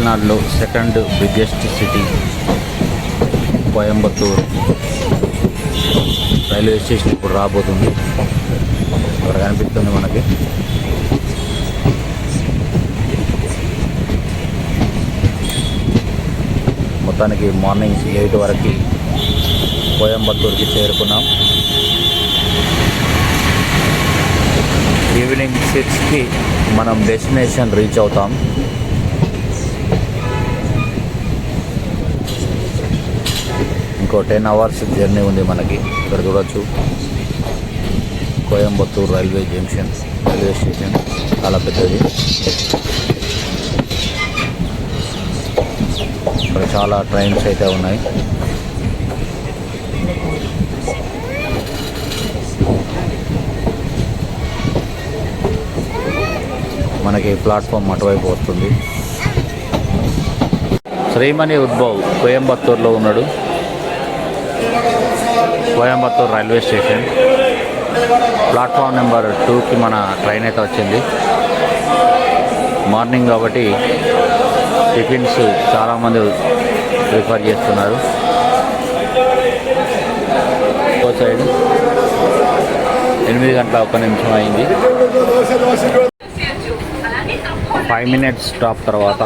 తమిళనాడులో second biggest city Coimbatore. Railway station ఇప్పుడు రాబోతుంది. ఇక్కడ కనిపిస్తుంది మనకి. మొత్తానికి మార్నింగ్ ఎయిట్ వరకు కోయంబత్తూరుకి చేరుకున్నాం. ఈవినింగ్ సిక్స్కి మనం డెస్టినేషన్ రీచ్ అవుతాం. ఇంకో టెన్ అవర్స్ జర్నీ ఉంది మనకి. ఇక్కడ చూడొచ్చు. Coimbatore railway junction railway station చాలా పెద్దది. ఇక్కడ చాలా ట్రైన్స్ అయితే ఉన్నాయి. మనకి ప్లాట్ఫామ్ అటువైపు వస్తుంది. శ్రీమణి ఉద్భవ్ కోయంబత్తూర్లో ఉన్నాడు. Coimbatore railway station. Platform number టూకి మన ట్రైన్ అయితే వచ్చింది. మార్నింగ్ కాబట్టి టిఫిన్స్ చాలామంది ప్రిఫర్ చేస్తున్నారు. ఓ సైడ్ ఎనిమిది గంటల ఒక్క నిమిషం అయింది. ఫైవ్ మినిట్స్ స్టాప్ తర్వాత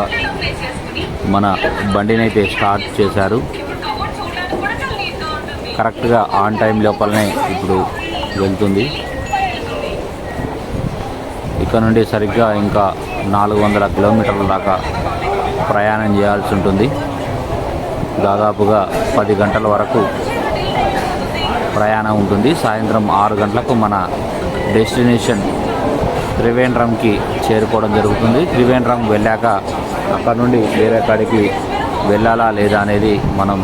మన బండిని అయితే స్టార్ట్ చేశారు. కరెక్ట్గా ఆన్ టైం లోపలనే ఇప్పుడు వెళ్తుంది. ఇక్కడ నుండి సరిగ్గా ఇంకా నాలుగు వందల కిలోమీటర్ల దాకా ప్రయాణం చేయాల్సి ఉంటుంది. దాదాపుగా పది గంటల వరకు ప్రయాణం ఉంటుంది. సాయంత్రం ఆరు గంటలకు మన డెస్టినేషన్ త్రివేంద్రంకి చేరుకోవడం జరుగుతుంది. త్రివేంద్రం వెళ్ళాక అక్కడ నుండి వేరే కాడికి వెళ్ళాలా లేదా అనేది మనం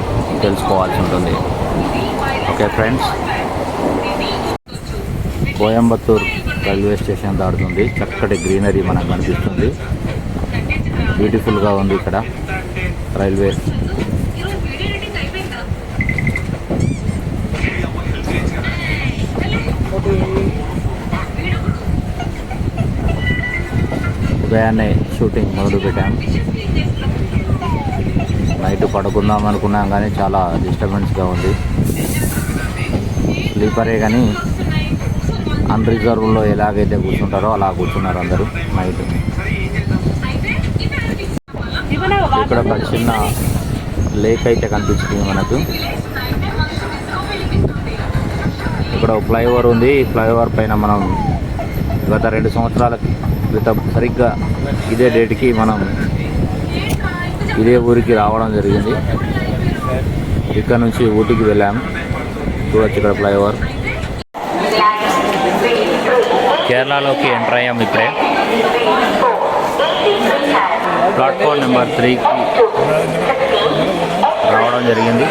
తెలుసుకోవాల్సి ఉంటుంది. Okay friends Coimbatore railway station దాడుతుంది చక్కటి గ్రీనరీ మనకు కనిపిస్తుంది. బ్యూటిఫుల్గా ఉంది ఇక్కడ రైల్వే. ఉదయాన్నే షూటింగ్ మొదలు పెట్టాం నైట్ పడుకుందాం అనుకున్నాం కానీ చాలా డిస్టర్బెన్స్గా ఉంది. స్లీపరే కానీ అన్రిజర్వ్లో ఎలాగైతే కూర్చుంటారో అలా కూర్చున్నారు అందరూ. నైట్. ఇక్కడ ఒక చిన్న లేక్ అయితే కనిపిస్తుంది మనకు. ఇక్కడ ఒక ఫ్లైఓవర్ ఉంది. ఈ ఫ్లైఓవర్ పైన మనం గత రెండు సంవత్సరాల క్రితం సరిగ్గా ఇదే డేట్కి మనం ఇదే ఊరికి రావడం జరిగింది. ఇక్కడ నుంచి ఊటీకి వెళ్ళాం. చూడొచ్చు ఇక్కడ ఫ్లైఓవర్. కేరళలోకి ఎంటర్ అయ్యాం ఇప్పుడే. ప్లాట్ఫామ్ నెంబర్ త్రీకి రావడం జరిగింది.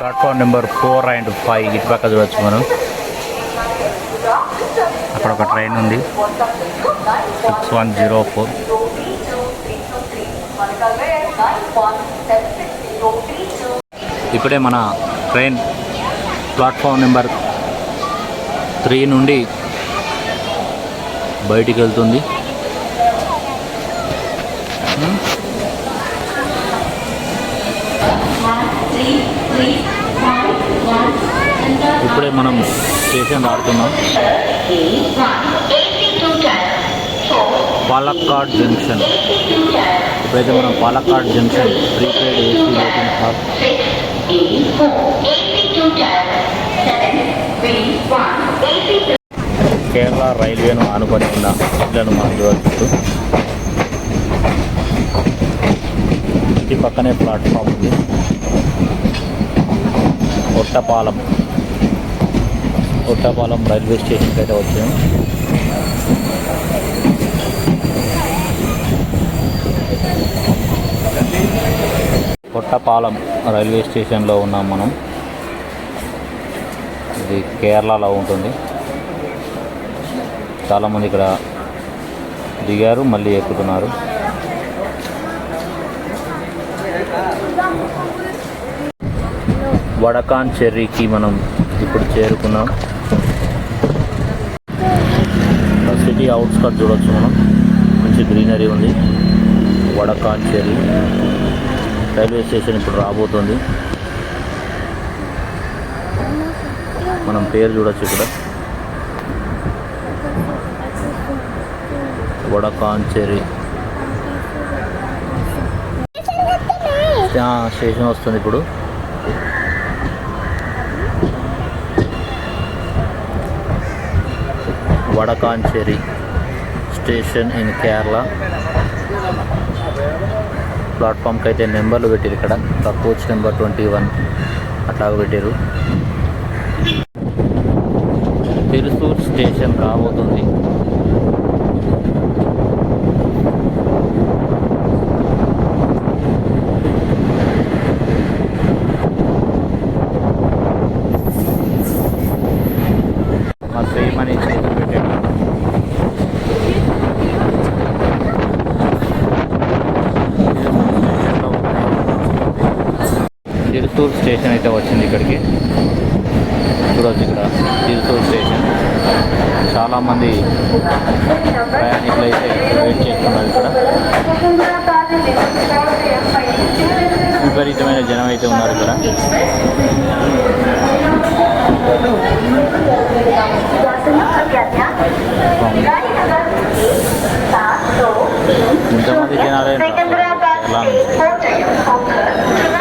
Platform number four and five ఇటు పక్క చూడొచ్చు మనం. అక్కడ ఒక ట్రైన్ ఉంది. Six one zero four. ఇప్పుడే మన ట్రైన్ ప్లాట్ఫామ్ నెంబర్ త్రీ నుండి బయటికి వెళ్తుంది. ఇప్పుడే మనం స్టేషన్ దాడుతున్నాం పాలక్కాడ్ జంక్షన్. ఇప్పుడైతే మనం Palakkad junction prepaid AC waiting hall Kerala రైల్వేను ఆనుకొని ఉన్న ఇళ్ళను మనం చూడవచ్చు. ఇంటి పక్కనే ప్లాట్ఫామ్ ఉంది. ఒట్టపాలెం. ఒట్టపాలెం రైల్వే స్టేషన్కి అయితే వచ్చాము. కొట్టపాలెం రైల్వే స్టేషన్లో ఉన్నాం మనం. ఇది కేరళలో ఉంటుంది. చాలామంది ఇక్కడ దిగారు మళ్ళీ ఎక్కుతున్నారు. వడకాన్ చెర్రీకి మనం ఇప్పుడు చేరుకున్నాం. సిటీ అవుట్స్కట్ చూడొచ్చు మనం. మంచి గ్రీనరీ ఉంది. వడకాంచేరి రైల్వే స్టేషన్ ఇప్పుడు రాబోతుంది. మనం పేరు చూడొచ్చు ఇక్కడ. వడకాంచేరి. స్టేషన్ వస్తుంది ఇప్పుడు. Vadakkanchery station in Kerala. ప్లాట్ఫామ్కి అయితే నెంబర్లు పెట్టారు ఇక్కడ. కోచ్ నెంబర్ ట్వంటీ వన్ అట్లాగ పెట్టారు తిరుసూర్ స్టేషన్ రాబోతుంది. స్టేషన్ అయితే వచ్చింది ఇక్కడికి. చూడవచ్చు ఇక్కడ తిరుతూర్ స్టేషన్. చాలామంది ప్రయాణికులు అయితే వెయిట్ చేస్తున్నారు ఇక్కడ. విపరీతమైన జనం అయితే ఉన్నారు ఇక్కడ. ఇంతమంది జనాలు ఎలా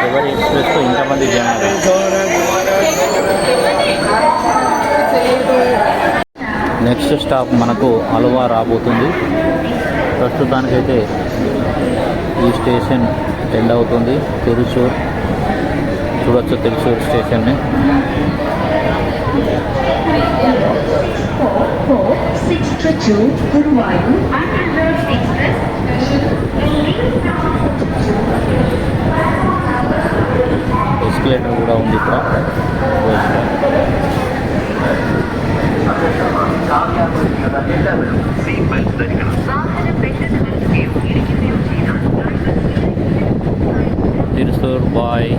ఎవరి ఎక్స్ప్రెస్తో ఇంతమంది జనాలు. నెక్స్ట్ స్టాప్ మనకు అలవా రాబోతుంది. ప్రస్తుతానికైతే ఈ స్టేషన్ ఎండ్ అవుతుంది. తిరుచూర్. చూడొచ్చు తిరుచూర్ స్టేషన్ని. Six to two, కూడా ఉంది ఇక్కడ. తిరుసూర్ బాయ్.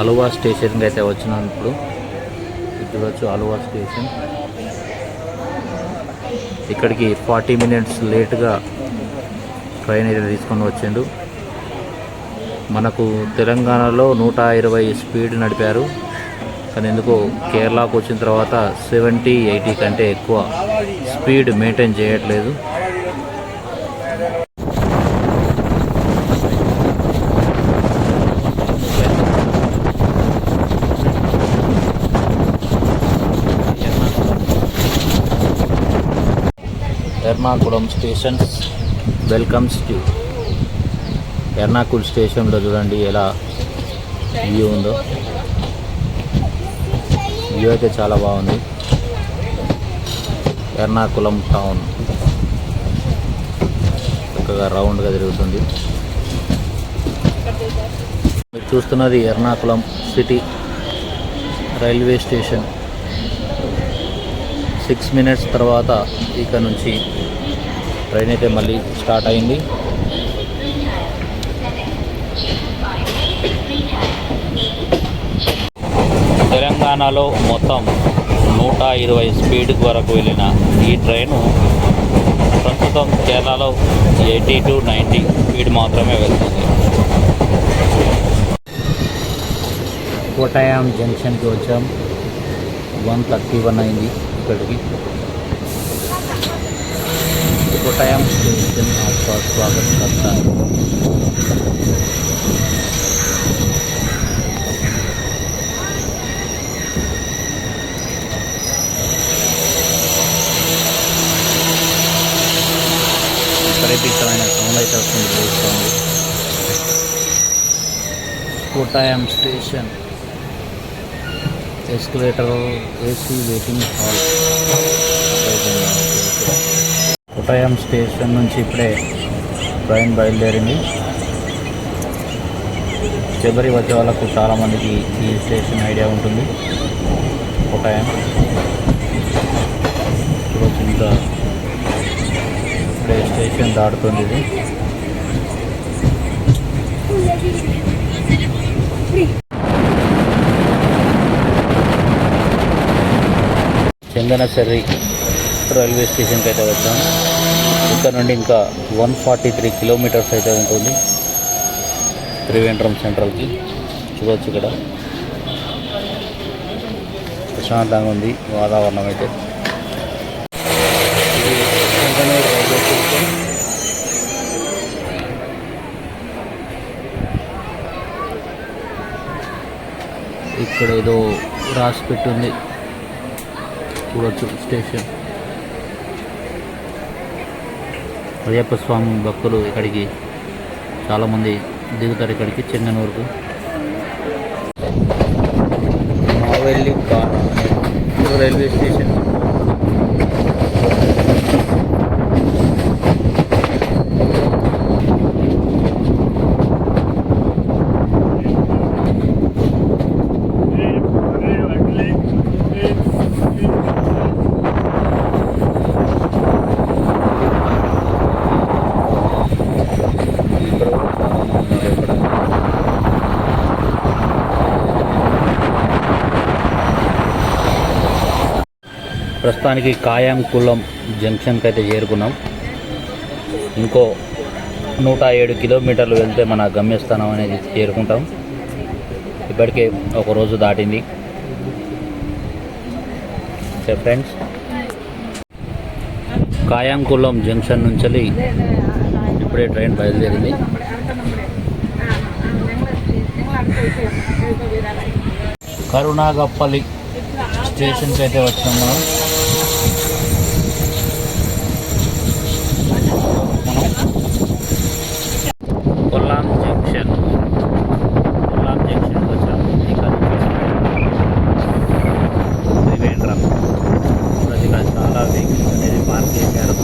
అలువా స్టేషన్కి అయితే వచ్చినాను ఇప్పుడు. చూడవచ్చు అలువా స్టేషన్ ఇక్కడికి ఫార్టీ మినిట్స్ లేట్గా ట్రైన్ అయితే తీసుకొని వచ్చిండు. మనకు తెలంగాణలో నూట ఇరవై స్పీడ్ నడిపారు. కానీ ఎందుకో కేరళకు వచ్చిన తర్వాత సెవెంటీ ఎయిటీ కంటే ఎక్కువ స్పీడ్ మెయింటైన్ చేయట్లేదు. Ernakulam station. Welcomes to Ernakulam స్టేషన్లో చూడండి ఎలా వ్యూ ఉందో. వ్యూ అయితే చాలా బాగుంది. ఎర్నాకుళం టౌన్. చక్కగా రౌండ్గా తిరుగుతుంది. మీరు చూస్తున్నది Ernakulam city railway station. Six minutes తర్వాత ఇక్కడ నుంచి ట్రైన్ అయితే మళ్ళీ స్టార్ట్ అయింది. తెలంగాణలో మొత్తం నూట ఇరవై స్పీడ్ వరకు వెళ్ళిన ఈ ట్రైను ప్రస్తుతం కేరళలో ఎయిటీ టు నైంటీ స్పీడ్ మాత్రమే వెళ్తుంది. కోటాయం జంక్షన్కి వచ్చాం. వన్ థర్టీ వన్ అయింది. balik di kota yang sedemikian escalator AC waiting hall. Kottayam station నుంచి ఇప్పుడే ట్రైన్ బయలుదేరింది. చివరి వచ్చే వాళ్ళకు చాలామందికి ఈ స్టేషన్ ఐడియా ఉంటుంది. కోటాయం చూడొచ్చు ఇంకా ఇప్పుడే స్టేషన్ దాటుతుంది ఇది. చందనసరి రైల్వే స్టేషన్కి అయితే వచ్చాం. ఇక్కడ నుండి ఇంకా వన్ ఫార్టీ త్రీ కిలోమీటర్స్ అయితే ఉంటుంది. త్రివేంద్రం సెంట్రల్కి. చూడవచ్చు ఇక్కడ. ప్రశాంతంగా ఉంది వాతావరణం అయితే. రైల్వే స్టేషన్ ఇక్కడ ఏదో రాసి పెట్టుంది చూడొచ్చు స్టేషన్. అయ్యప్ప స్వామి భక్తులు ఇక్కడికి చాలామంది దిగుతారు ఇక్కడికి వరకు మావెల్లి రైల్వే స్టేషన్. ప్రస్తుతానికి కాయం జంక్షన్కి అయితే చేరుకున్నాం. ఇంకో నూట ఏడు కిలోమీటర్లు వెళ్తే మన గమ్యస్థానం అనేది చేరుకుంటాం. ఇప్పటికే ఒక రోజు దాటింది. సో ఫ్రెండ్స్ కాయాంకులం జంక్షన్ నుంచి ఇప్పుడే ట్రైన్ బయలుదేరింది. కరుణాగప్పల్లి స్టేషన్కి అయితే వచ్చినాం మనం కొల్లాం జంక్షన్ కొల్లాం జంక్షన్కి వచ్చాము ఇక్కడ నుంచి త్రివేంద్రం చూడండి ఇక్కడ చాలా వెహికల్స్ అనేది పార్క్ చేశారు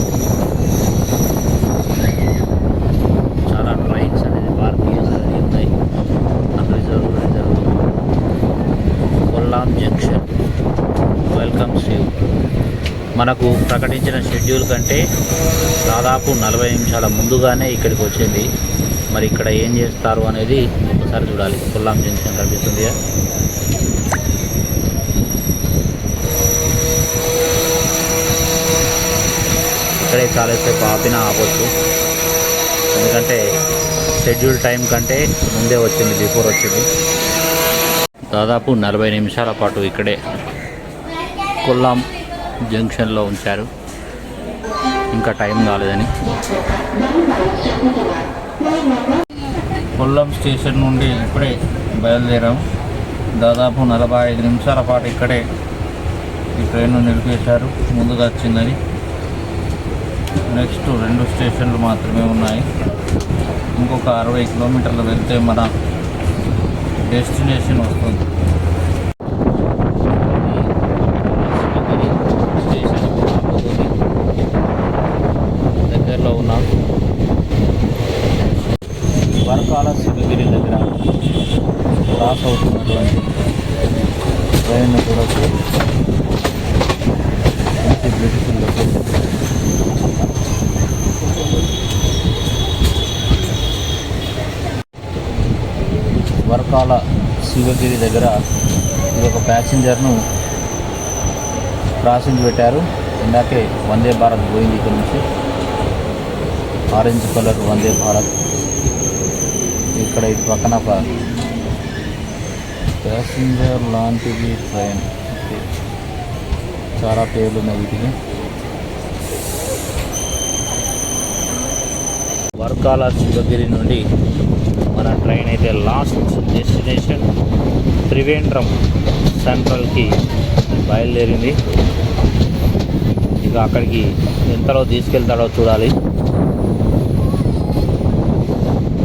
చాలా ట్రైన్స్ అనేది పార్క్ చేశారు ఉన్నాయి reserve reserve Kollam junction welcome you మనకు ప్రకటించిన షెడ్యూల్ కంటే దాదాపు నలభై నిమిషాల ముందుగానే ఇక్కడికి వచ్చింది. మరి ఇక్కడ ఏం చేస్తారు అనేది ఒకసారి చూడాలి. కొల్లాం జంక్షన్ కనిపిస్తుంది. కదా. ఇక్కడే చాలాసేపు ఆపినా ఆపొచ్చు. ఎందుకంటే షెడ్యూల్ టైం కంటే ముందే వచ్చింది బిఫోర్ వచ్చింది. దాదాపు నలభై నిమిషాల పాటు ఇక్కడే కొల్లాం జంక్షన్లో ఉంచారు. ఇంకా టైం కాలేదని. కొల్లం స్టేషన్ నుండి ఇప్పుడే బయలుదేరాం. దాదాపు నలభై ఐదు నిమిషాల పాటు ఇక్కడే ఈ ట్రైన్ నిలిపేశారు. ముందుగా వచ్చిందని. నెక్స్ట్ రెండు స్టేషన్లు మాత్రమే ఉన్నాయి. ఇంకొక అరవై కిలోమీటర్లు వెళ్తే మన డెస్టినేషన్ వస్తుంది స్టేషన్ దగ్గరలో ఉన్నాం వరకాల శివగిరి దగ్గర క్రాస్ అవుతున్నటువంటి ట్రైన్ కూడా మంచి బ్యూటిఫుల్ వర్కాల వరకాల శివగిరి దగ్గర ఇది ఒక ప్యాసింజర్ను క్రాసింగ్ పెట్టారు. ఇందాకే వందే భారత్ పోయింది ఇక్కడ నుంచి. Orange colour Vande Bharat. ఇక్కడ ఇటు పక్కన ఒక ప్యాసింజర్ లాంటిది ట్రైన్. ఓకే. చాలా పేర్లు ఉన్నాయి వీటికి. వర్కాల శివగిరి నుండి మన ట్రైన్ అయితే లాస్ట్ డెస్టినేషన్. త్రివేంద్రం సెంట్రల్కి బయలుదేరింది. ఇక అక్కడికి ఎంతలో తీసుకెళ్తాడో చూడాలి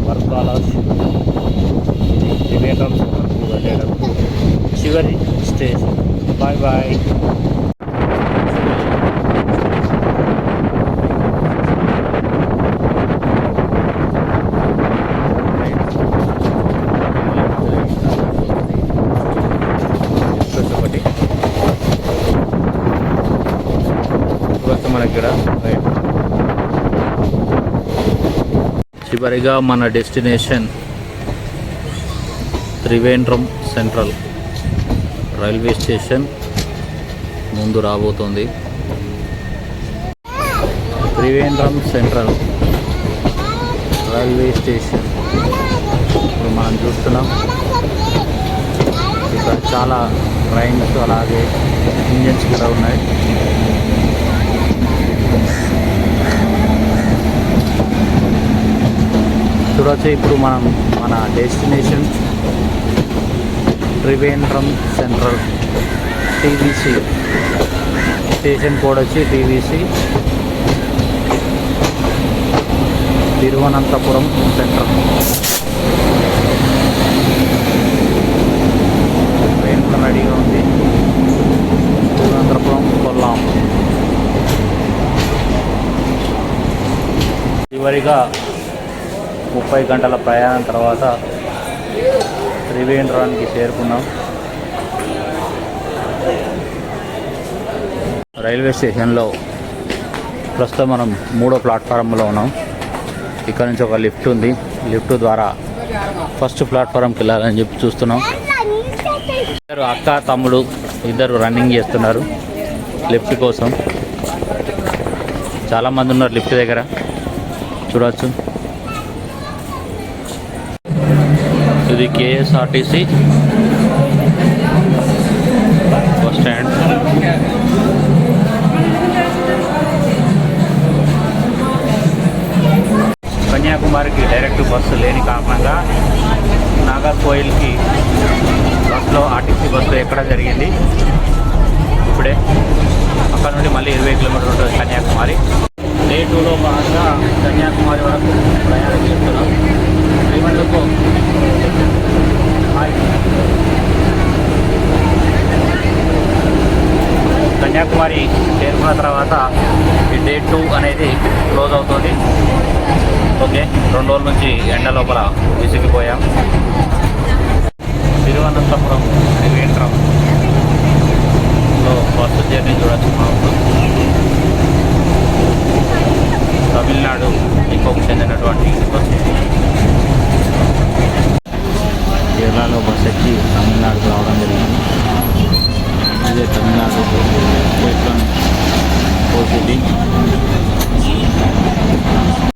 వర్కాల శివగిరి ఇది త్రివేంద్రం సెంట్రల్కు వెళ్ళేటప్పుడు చివరి స్టేషన్ బాయ్. ఇక్కడ రైట్. చివరిగా మన destination Trivandrum central railway station ముందు రాబోతుంది త్రివేంద్రం సెంట్రల్ రైల్వే స్టేషన్ ఇప్పుడు మనం చూస్తున్నాం ఇక్కడ చాలా ట్రైన్స్ అలాగే ఇంజన్స్ కూడా ఉన్నాయి చూడొచ్చు ఇప్పుడు మనం మన destination Trivandrum central TVC station code వచ్చి టీవీసీ. తిరువనంతపురం సెంటర్. ట్రైన్ కూడా రెడీగా ఉంది. తిరువనంతపురం కొల్లాం. చివరిగా ముప్పై గంటల ప్రయాణం తర్వాత త్రివేంద్రానికి చేరుకున్నాం. రైల్వే స్టేషన్లో ప్రస్తుతం మనం మూడో ప్లాట్ఫారంలో ఉన్నాం. ఇక్కడ నుంచి ఒక లిఫ్ట్ ఉంది. లిఫ్ట్ ద్వారా ఫస్ట్ ప్లాట్ఫారంకి వెళ్ళాలని చెప్పి చూస్తున్నాం. ఇద్దరు అక్క తమ్ముడు ఇద్దరు రన్నింగ్ చేస్తున్నారు లిఫ్ట్ కోసం. చాలామంది ఉన్నారు లిఫ్ట్ దగ్గర. చూడవచ్చు ఇది కేఎస్ఆర్టీసీ బస్ స్టాండ్. కన్యాకుమారికి డైరెక్ట్ బస్సు లేని కారణంగా నాగర్కోయిల్కి బస్సులో ఆర్టీసీ బస్సు ఎక్కడ జరిగింది. ఇప్పుడే అక్కడ నుండి మళ్ళీ ఇరవై కిలోమీటర్లు ఉంటుంది కన్యాకుమారి. డే టూలో భాగంగా కన్యాకుమారి వరకు ప్రయాణం చేస్తున్నాం. శ్రీమంతుకు కన్యాకుమారి చేరుకున్న తర్వాత ఈ డే టూ అనేది క్లోజ్ అవుతుంది. ఓకే రెండు రోజుల నుంచి ఎండ లోపల విసిగిపోయాం. తిరువనంతపురం లో బస్సు జర్నీ చూడొచ్చు తమిళనాడు ఇంకొక చెందినటువంటి కేరళలో బస్సు ఎక్కి తమిళనాడుకు రావడం జరిగింది. ఇదే తమిళనాడు కోట్లం సిటీ